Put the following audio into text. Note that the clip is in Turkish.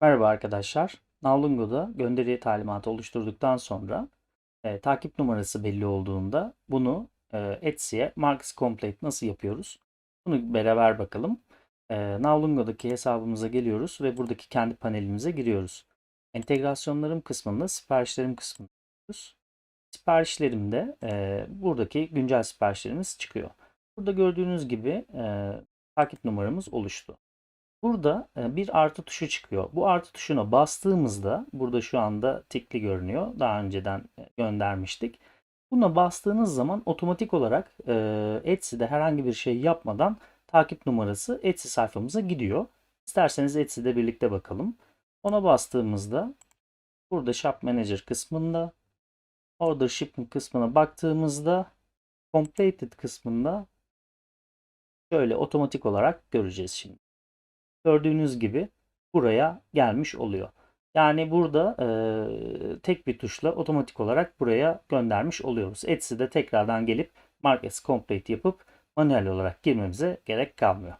Merhaba arkadaşlar. Navlungo'da gönderi talimatı oluşturduktan sonra e, takip numarası belli olduğunda bunu e, Etsy'e Marks Complete nasıl yapıyoruz? Bunu beraber bakalım. E, Navlungo'daki hesabımıza geliyoruz ve buradaki kendi panelimize giriyoruz. Entegrasyonlarım kısmında siparişlerim kısmında giriyoruz. Siparişlerimde e, buradaki güncel siparişlerimiz çıkıyor. Burada gördüğünüz gibi e, takip numaramız oluştu. Burada e, bir artı tuşu çıkıyor. Bu artı tuşuna bastığımızda burada şu anda tikli görünüyor. Daha önceden e, göndermiştik. Buna bastığınız zaman otomatik olarak e, Etsy'de herhangi bir şey yapmadan takip numarası Etsy sayfamıza gidiyor. İsterseniz Etsy'de birlikte bakalım. Ona bastığımızda burada Shop Manager kısmında Order Shipping kısmına baktığımızda Completed kısmında şöyle otomatik olarak göreceğiz şimdi gördüğünüz gibi buraya gelmiş oluyor. Yani burada e, tek bir tuşla otomatik olarak buraya göndermiş oluyoruz. Etsy'de tekrardan gelip Mark Complete yapıp manuel olarak girmemize gerek kalmıyor.